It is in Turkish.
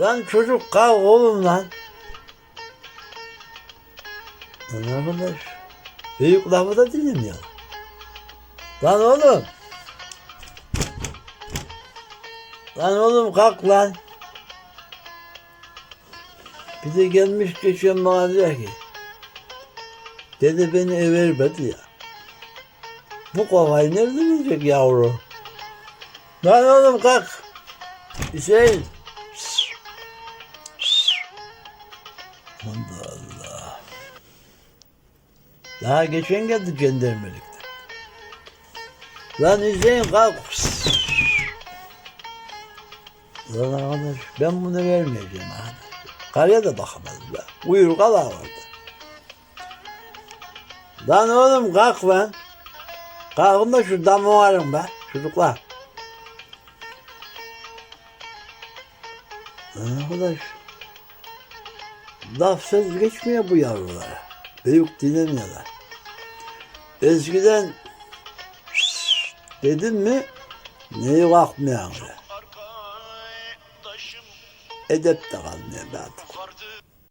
Lan çocuk kalk oğlum lan. Lan arkadaş. Büyük lafı da dinlemiyor. Lan oğlum. Lan oğlum kalk lan. Bir de gelmiş geçiyor bana diyor ki. Dede beni eve vermedi ya. Bu kafayı nereden yiyecek yavru? Lan oğlum kalk. Hüseyin. Allah Allah. Daha geçen geldi gendarmelikten. Lan Hüseyin kalk. Lan arkadaş ben bunu vermeyeceğim arkadaş. Karıya da bakamadım be. Uyur kala vardı. Lan oğlum kalk lan. Kalkın da şu damı varın be. Çocuklar. Lan arkadaş. Laf söz geçmiyor bu yavrulara. Büyük dinlemiyorlar. Eskiden dedim mi neyi. Arkadaşım Edep de kalmıyor artık.